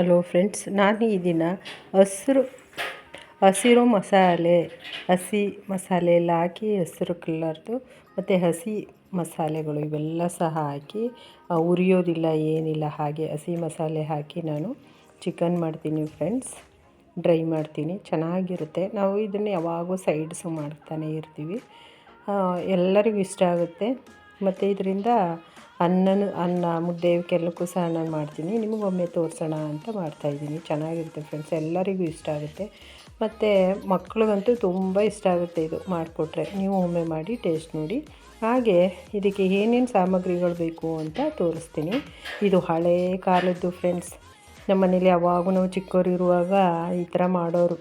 Hello friends ನಾನು ಈ ದಿನ ಹಸಿರು ಹಸಿರು ಮಸಾಲೆ, ಹಸಿ ಮಸಾಲೆ ಎಲ್ಲ ಹಾಕಿ ಹಸಿರು ಕಲರ್ದು ಮತ್ತು ಹಸಿ ಮಸಾಲೆಗಳು ಇವೆಲ್ಲ ಸಹ ಹಾಕಿ ಉರಿಯೋದಿಲ್ಲ, ಏನಿಲ್ಲ ಹಾಗೆ ಹಸಿ ಮಸಾಲೆ ಹಾಕಿ ನಾನು ಚಿಕನ್ ಮಾಡ್ತೀನಿ ಫ್ರೆಂಡ್ಸ್ ಡ್ರೈ ಮಾಡ್ತೀನಿ, ಚೆನ್ನಾಗಿರುತ್ತೆ. ನಾವು ಇದನ್ನು ಯಾವಾಗೂ ಸೈಡ್ಸು ಮಾಡ್ತಾನೆ ಇರ್ತೀವಿ. ಎಲ್ಲರಿಗೂ ಇಷ್ಟ ಆಗುತ್ತೆ. ಮತ್ತು ಇದರಿಂದ ಅನ್ನನೂ, ಅನ್ನ ಮುದ್ದೆ ಇವಕ್ಕೆಲ್ಲಕ್ಕೂ ಸಹ ನಾನು ಮಾಡ್ತೀನಿ ನಿಮಗೊಮ್ಮೆ ತೋರಿಸೋಣ ಅಂತ ಮಾಡ್ತಾಯಿದ್ದೀನಿ ಚೆನ್ನಾಗಿರುತ್ತೆ ಫ್ರೆಂಡ್ಸ್ ಎಲ್ಲರಿಗೂ ಇಷ್ಟ ಆಗುತ್ತೆ. ಮತ್ತು ಮಕ್ಳಿಗಂತೂ ತುಂಬ ಇಷ್ಟ ಆಗುತ್ತೆ ಇದು ಮಾಡಿಕೊಟ್ರೆ. ನೀವು ಒಮ್ಮೆ ಮಾಡಿ ಟೇಸ್ಟ್ ನೋಡಿ. ಹಾಗೆ ಇದಕ್ಕೆ ಏನೇನು ಸಾಮಗ್ರಿಗಳು ಬೇಕು ಅಂತ ತೋರಿಸ್ತೀನಿ. ಇದು ಹಳೇ ಕಾಲದ್ದು ಫ್ರೆಂಡ್ಸ್ ನಮ್ಮ ಮನೇಲಿ ಯಾವಾಗೂ ನಾವು ಚಿಕ್ಕವರಿರುವಾಗ ಈ ಥರ ಮಾಡೋರು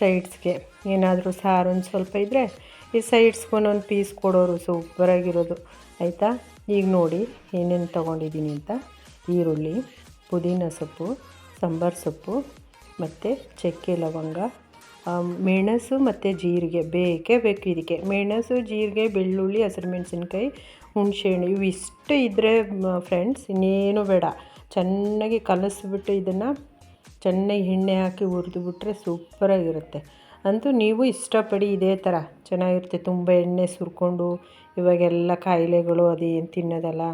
ಸೈಡ್ಸ್ಗೆ ಏನಾದರೂ ಸಾರು ಒಂದು ಸ್ವಲ್ಪ ಇದ್ದರೆ ಈ ಸೈಡ್ಸ್ಗೆ ಒಂದೊಂದು ಪೀಸ್ ಕೊಡೋರು ಸೂಪರಾಗಿರೋದು ಆಯಿತಾ? ಈಗ ನೋಡಿ ಏನೇನು ತೊಗೊಂಡಿದ್ದೀನಿ ಅಂತ. ಈರುಳ್ಳಿ, ಪುದೀನ ಸೊಪ್ಪು, ಸಾಂಬಾರು ಸೊಪ್ಪು, ಮತ್ತು ಚಕ್ಕೆ ಲವಂಗ ಮೆಣಸು ಮತ್ತು ಜೀರಿಗೆ ಬೇಕೇ ಬೇಕು ಇದಕ್ಕೆ. ಮೆಣಸು, ಜೀರಿಗೆ, ಬೆಳ್ಳುಳ್ಳಿ ಹಸಿರು ಮೆಣಸಿನ್ಕಾಯಿ ಹುಣಸೆಹಣ್ಣು ಇವು ಇಷ್ಟು ಇದ್ದರೆ ಫ್ರೆಂಡ್ಸ್ ಇನ್ನೇನು ಬೇಡ. ಚೆನ್ನಾಗಿ ಕಲಸಿಬಿಟ್ಟು ಇದನ್ನು ಚೆನ್ನಾಗಿ ಎಣ್ಣೆ ಹಾಕಿ ಹುರಿದುಬಿಟ್ರೆ ಸೂಪರಾಗಿರುತ್ತೆ. ಅಂತೂ ನೀವು ಇಷ್ಟಪಡಿ ಇದೇ ಥರ ಚೆನ್ನಾಗಿರುತ್ತೆ. ತುಂಬ ಎಣ್ಣೆ ಸುರ್ಕೊಂಡು ಇವಾಗೆಲ್ಲ ಕಾಯಿಲೆಗಳು ಅದೇನು ತಿನ್ನೋದಲ್ಲ.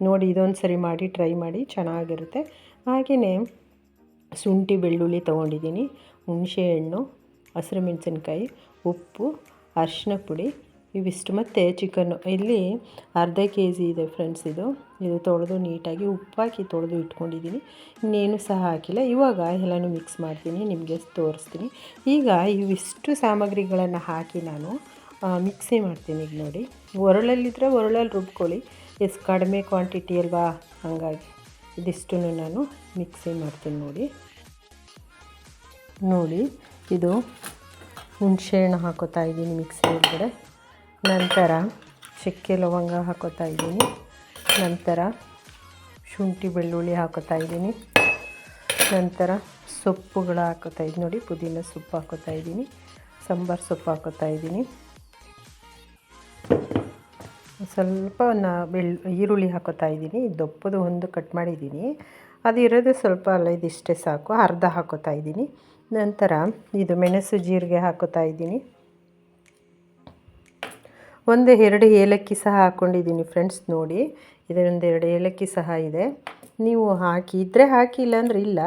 ನೋಡಿ ಇದೊಂದು ಸರಿ ಮಾಡಿ ಟ್ರೈ ಮಾಡಿ ಚೆನ್ನಾಗಿರುತ್ತೆ. ಹಾಗೆಯೇ ಶುಂಠಿ ಬೆಳ್ಳುಳ್ಳಿ ತೊಗೊಂಡಿದ್ದೀನಿ. ಹುಣಸೆಹಣ್ಣು ಹಸಿರು ಮೆಣಸಿನ್ಕಾಯಿ, ಉಪ್ಪು ಅರಿಶಿನ ಪುಡಿ ಇವಿಷ್ಟು ಮತ್ತು ಚಿಕನ್ನು. ಇಲ್ಲಿ ಅರ್ಧ ಕೆ ಜಿ ಇದೆ ಫ್ರೆಂಡ್ಸ್ ಇದು. ಇದು ತೊಳೆದು ನೀಟಾಗಿ ಉಪ್ಪಾಕಿ ತೊಳೆದು ಇಟ್ಕೊಂಡಿದ್ದೀನಿ. ಇನ್ನೇನು ಸಹ ಹಾಕಿಲ್ಲ. ಇವಾಗ ಎಲ್ಲನೂ ಮಿಕ್ಸ್ ಮಾಡ್ತೀನಿ. ನಿಮಗೆ ತೋರಿಸ್ತೀನಿ. ಈಗ ಇವಿಷ್ಟು ಸಾಮಗ್ರಿಗಳನ್ನು ಹಾಕಿ ನಾನು ಮಿಕ್ಸಿ ಮಾಡ್ತೀನಿ ಈಗ ನೋಡಿ. ಒರಳಲ್ಲಿದ್ದರೆ ಒರಳಲ್ಲಿ ರುಬ್ಕೊಳ್ಳಿ. ಎಷ್ಟು ಕಡಿಮೆ ಕ್ವಾಂಟಿಟಿ ಅಲ್ವಾ? ಹಾಗಾಗಿ ಇದಿಷ್ಟು ನಾನು ಮಿಕ್ಸಿ ಮಾಡ್ತೀನಿ ನೋಡಿ. ನೋಡಿ, ಇದು ಹುಣಸೆಹಣ್ಣು ಹಾಕೋತಾ ಇದ್ದೀನಿ ಮಿಕ್ಸಿ ಒಳಗಡೆ ನಂತರ ಚಕ್ಕೆ ಲವಂಗ ಹಾಕೋತಾ ಇದ್ದೀನಿ. ನಂತರ ಶುಂಠಿ ಬೆಳ್ಳುಳ್ಳಿ ಹಾಕೋತಾ ಇದ್ದೀನಿ. ನಂತರ ಸೊಪ್ಪುಗಳು ಹಾಕೋತಾ ಇದ್ದೀನಿ ನೋಡಿ, ಪುದೀನ ಸೊಪ್ಪು ಹಾಕೋತಾ ಇದ್ದೀನಿ. ಸಾಂಬಾರು ಸೊಪ್ಪು ಹಾಕೋತಾ ಇದ್ದೀನಿ. ಸ್ವಲ್ಪ ನಾ ಬೆಳ್ ಈರುಳ್ಳಿ ಹಾಕೋತಾ ಇದ್ದೀನಿ. ದಪ್ಪದು ಒಂದು ಕಟ್ ಮಾಡಿದ್ದೀನಿ. ಅದು ಇರೋದು ಸ್ವಲ್ಪ ಅಲ್ಲ ಇದಿಷ್ಟೇ ಸಾಕು. ಅರ್ಧ ಹಾಕೋತಾ ಇದ್ದೀನಿ. ನಂತರ ಇದು ಮೆಣಸು ಜೀರಿಗೆ ಹಾಕೋತಾ ಇದ್ದೀನಿ. ಒಂದು ಎರಡು ಏಲಕ್ಕಿ ಸಹ ಹಾಕ್ಕೊಂಡಿದ್ದೀನಿ ಫ್ರೆಂಡ್ಸ್ ನೋಡಿ. ಇದರೊಂದು ಎರಡು ಏಲಕ್ಕಿ ಸಹ ಇದೆ. ನೀವು ಹಾಕಿ ಇದ್ದರೆ ಹಾಕಿ ಇಲ್ಲಾಂದ್ರೆ ಇಲ್ಲ.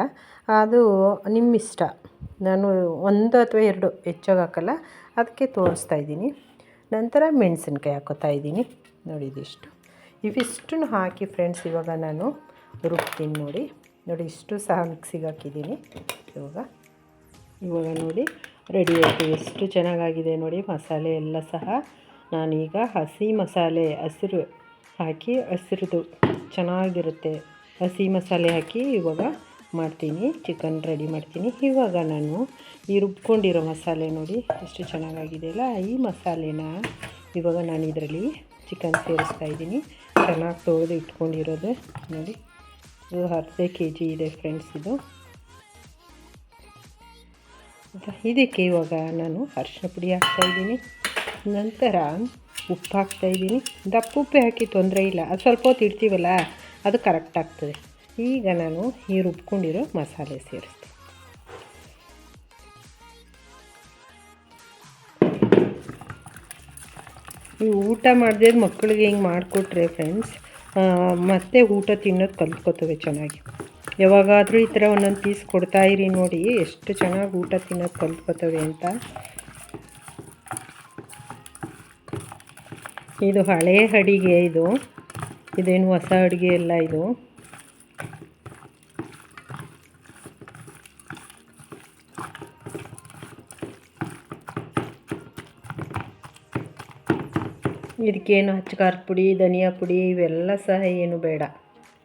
ಅದು ನಿಮ್ಮ ಇಷ್ಟ ನಾನು ಒಂದು ಅಥವಾ ಎರಡು ಹೆಚ್ಚಾಗಿ ಹಾಕಲ್ಲ. ಅದಕ್ಕೆ ತೋರಿಸ್ತಾ ಇದ್ದೀನಿ. ನಂತರ ಮೆಣಸಿನ್ಕಾಯಿ ಹಾಕೋತಾ ಇದ್ದೀನಿ. ನೋಡಿ ಇದಿಷ್ಟು. ಇವಿಷ್ಟನ್ನು ಹಾಕಿ ಫ್ರೆಂಡ್ಸ್ ಇವಾಗ ನಾನು ರುಬ್ತೀನಿ ನೋಡಿ. ನೋಡಿ ಇಷ್ಟು ಸಹ ಮಿಕ್ಸಿಗೆ ಹಾಕಿದ್ದೀನಿ. ಇವಾಗ ಇವಾಗ ನೋಡಿ ರೆಡಿ ಆಯಿತು. ಎಷ್ಟು ಚೆನ್ನಾಗಾಗಿದೆ ನೋಡಿ ಮಸಾಲೆ ಎಲ್ಲ ಸಹ. ನಾನೀಗ ಹಸಿ ಮಸಾಲೆ ಹಸಿರು ಹಾಕಿ ಹಸಿರುದು ಚೆನ್ನಾಗಿರುತ್ತೆ. ಹಸಿ ಮಸಾಲೆ ಹಾಕಿ ಇವಾಗ ಮಾಡ್ತೀನಿ ಚಿಕನ್ ರೆಡಿ ಮಾಡ್ತೀನಿ. ಇವಾಗ ನಾನು ಈ ರುಬ್ಕೊಂಡಿರೋ ಮಸಾಲೆ ನೋಡಿ ಎಷ್ಟು ಚೆನ್ನಾಗಾಗಿದೆಯಲ್ಲ ಈ ಮಸಾಲೆನ ಇವಾಗ ನಾನು ಇದರಲ್ಲಿ ಚಿಕನ್ ಸೇರಿಸ್ತಾ ಇದ್ದೀನಿ. ಚೆನ್ನಾಗಿ ತೊಳೆದು ಇಟ್ಕೊಂಡಿರೋದು ನೋಡಿ. ಇದು ಅರ್ಧ ಕೆ ಜಿ ಇದೆ ಫ್ರೆಂಡ್ಸ್ ಇದು. ಇದಕ್ಕೆ ಇವಾಗ ನಾನು ಅರಿಶಿನ ಪುಡಿ ಹಾಕ್ತಾಯಿದ್ದೀನಿ ನಂತರ ಉಪ್ಪು ದಪ್ಪ ಉಪ್ಪು ಹಾಕಿ ತೊಂದರೆ ಇಲ್ಲ. ಅದು ಸ್ವಲ್ಪ ಹೊತ್ತು ಇಡ್ತೀವಲ್ಲ, ಅದು ಕರೆಕ್ಟ್ ಆಗ್ತದೆ. ಈಗ ನಾನು ಈ ರುಬ್ಕೊಂಡಿರೋ ಮಸಾಲೆ ಸೇರಿಸ್ತೀನಿ. ಈ ಊಟ ಮಾಡಿದೆ ಮಕ್ಕಳಿಗೆ ಹಿಂಗೆ ಮಾಡಿಕೊಟ್ರೆ ಫ್ರೆಂಡ್ಸ್ ಮತ್ತೆ ಊಟ ತಿನ್ನೋದು ಕಲ್ತ್ಕೊತವೆ ಚೆನ್ನಾಗಿ. ಯಾವಾಗಾದರೂ ಈ ಥರ ಒಂದೊಂದು ಪೀಸ್ ಕೊಡ್ತಾಯಿರಿ ನೋಡಿ, ಎಷ್ಟು ಚೆನ್ನಾಗಿ ಊಟ ತಿನ್ನೋದು ಕಲ್ತ್ಕೊತವೆ ಅಂತ. ಇದು ಹಳೆಯ ಅಡಿಗೆ ಇದು. ಇದೇನು ಹೊಸ ಅಡುಗೆ ಎಲ್ಲ ಇದು. ಇದಕ್ಕೇನು ಹಚ್ಕಾರದ ಪುಡಿ, ಧನಿಯಾ ಪುಡಿ, ಇವೆಲ್ಲ ಸಹ ಏನು ಬೇಡ.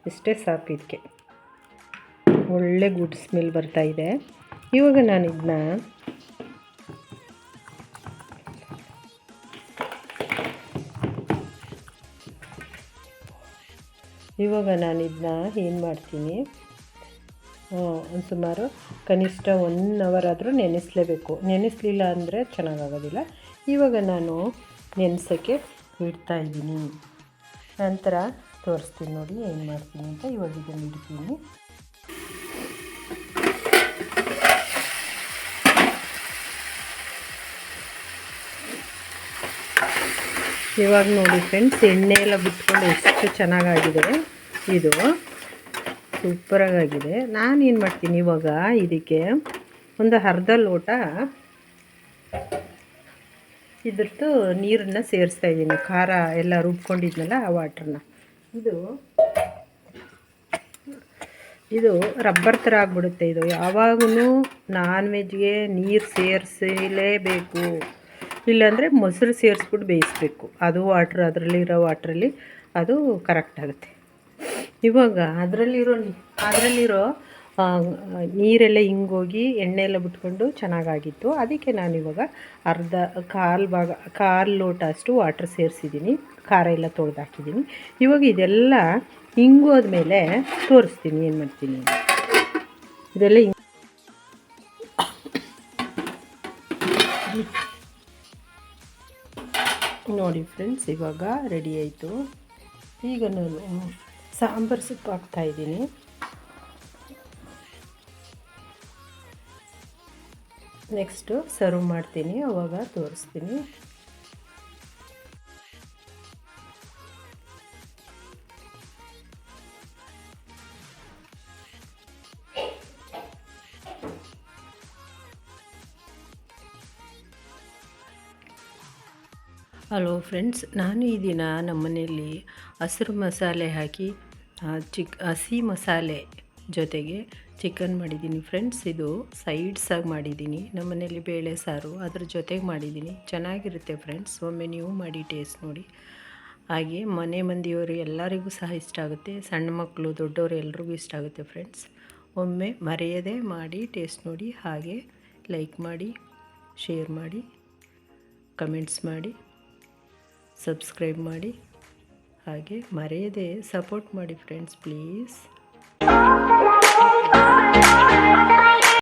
ಇಷ್ಟೇ ಸಾಕು ಇದಕ್ಕೆ. ಒಳ್ಳೆ ಗುಡ್ ಸ್ಮೆಲ್ ಇದೆ. ಇವಾಗ ನಾನು ಇದನ್ನ ಇವಾಗ ನಾನು ಇದನ್ನ ಏನು ಮಾಡ್ತೀನಿ? ಒಂದು ಸುಮಾರು ಕನಿಷ್ಠ ಒನ್ ಅವರ್ ಆದರೂ ನೆನೆಸಲೇಬೇಕು. ನೆನೆಸಲಿಲ್ಲ ಅಂದರೆ ಚೆನ್ನಾಗಾಗೋದಿಲ್ಲ. ಇವಾಗ ನಾನು ನೆನೆಸೋಕ್ಕೆ ಇಡ್ತಾ ಇದ್ದೀನಿ. ನಂತರ ತೋರಿಸ್ತೀನಿ ನೋಡಿ ಏನು ಮಾಡ್ತೀನಿ ಅಂತ ಇವಾಗ ಇದನ್ನು ಇಡ್ತೀನಿ. ಇವಾಗ ನೋಡಿ ಫ್ರೆಂಡ್ಸ್ ಎಣ್ಣೆ ಎಲ್ಲ ಬಿಟ್ಕೊಂಡು ಎಷ್ಟು ಚೆನ್ನಾಗಾಗಿದೆ. ಇದು ಸೂಪರಾಗಿದೆ ನಾನು ಏನು ಮಾಡ್ತೀನಿ ಇವಾಗ ಇದಕ್ಕೆ ಒಂದು ಅರ್ಧ ಲೋಟ ಇದ್ರದ್ದು ನೀರನ್ನು ಸೇರಿಸ್ತಾ ಇದ್ದೀನಿ. ಖಾರ ಎಲ್ಲ ರುಬ್ಕೊಂಡಿದ್ನಲ್ಲ ಆ ವಾಟ್ರನ್ನ ಇದು ಇದು ರಬ್ಬರ್ ಥರ ಆಗಿಬಿಡುತ್ತೆ. ಇದು ಯಾವಾಗೂ ನಾನ್ ವೆಜ್ಗೆ ನೀರು ಸೇರಿಸಲೇಬೇಕು. ಇಲ್ಲಾಂದರೆ ಮೊಸರು ಸೇರಿಸ್ಬಿಟ್ಟು ಬೇಯಿಸ್ಬೇಕು. ಅದು ವಾಟ್ರ್ ಅದರಲ್ಲಿರೋ ವಾಟ್ರಲ್ಲಿ ಅದು ಕರೆಕ್ಟ್ ಆಗುತ್ತೆ. ಇವಾಗ ಅದರಲ್ಲಿರೋ ಅದರಲ್ಲಿರೋ ನೀರೆಲ್ಲ ಹಿಂಗೋಗಿ ಎಣ್ಣೆ ಎಲ್ಲ ಬಿಟ್ಕೊಂಡು ಚೆನ್ನಾಗಾಗಿತ್ತು. ಅದಕ್ಕೆ ನಾನು ಇವಾಗ ಅರ್ಧ ಕಾಲು ಭಾಗ, ಕಾಲು ಲೋಟ ಅಷ್ಟು ವಾಟ್ರ್ ಸೇರಿಸಿದ್ದೀನಿ. ಖಾರ ಎಲ್ಲ ತೊಳೆದು ಹಾಕಿದ್ದೀನಿ ಇವಾಗ ಇದೆಲ್ಲ ಹಿಂಗೋದ್ಮೇಲೆ ತೋರಿಸ್ತೀನಿ, ಏನು ಮಾಡ್ತೀನಿ ಇದೆಲ್ಲ ಹಿಂಗ್ ನೋಡಿ ಫ್ರೆಂಡ್ಸ್ ಇವಾಗ ರೆಡಿ ಆಯಿತು. ಈಗ ನಾನು ಸಾಂಬಾರು ಸೊಪ್ಪು ಹಾಕ್ತಾಯಿದ್ದೀನಿ ನೆಕ್ಸ್ಟು ಸರ್ವ್ ಮಾಡ್ತೀನಿ, ಅವಾಗ ತೋರಿಸ್ತೀನಿ. ಹಲೋ ಫ್ರೆಂಡ್ಸ್ ನಾನು ಈ ದಿನ ನಮ್ಮ ಮನೆಯಲ್ಲಿ ಹಸಿರು ಮಸಾಲೆ ಹಾಕಿ ಚಿಕ್, ಹಸಿ ಮಸಾಲೆ ಜೊತೆಗೆ ಚಿಕನ್ ಮಾಡಿದ್ದೀನಿ ಫ್ರೆಂಡ್ಸ್ ಇದು ಸೈಡ್ಸಾಗಿ ಮಾಡಿದ್ದೀನಿ. ನಮ್ಮ ಮನೆಯಲ್ಲಿ ಬೇಳೆ ಸಾರು ಅದ್ರ ಜೊತೆಗೆ ಮಾಡಿದ್ದೀನಿ. ಚೆನ್ನಾಗಿರುತ್ತೆ ಫ್ರೆಂಡ್ಸ್ ಒಮ್ಮೆ ನೀವು ಮಾಡಿ ಟೇಸ್ಟ್ ನೋಡಿ. ಹಾಗೆ ಮನೆ ಮಂದಿಯವರು ಎಲ್ಲರಿಗೂ ಸಹ ಇಷ್ಟ ಆಗುತ್ತೆ. ಸಣ್ಣ ಮಕ್ಕಳು ದೊಡ್ಡವರು ಎಲ್ರಿಗೂ ಇಷ್ಟ ಆಗುತ್ತೆ ಫ್ರೆಂಡ್ಸ್ ಒಮ್ಮೆ ಮರೆಯದೆ ಮಾಡಿ ಟೇಸ್ಟ್ ನೋಡಿ. ಹಾಗೆ ಲೈಕ್ ಮಾಡಿ ಶೇರ್ ಮಾಡಿ ಕಮೆಂಟ್ಸ್ ಮಾಡಿ. ಸಬ್ಸ್ಕ್ರೈಬ್ ಮಾಡಿ ಹಾಗೆ ಮರೆಯದೆ ಸಪೋರ್ಟ್ ಮಾಡಿ ಫ್ರೆಂಡ್ಸ್ ಪ್ಲೀಸ್.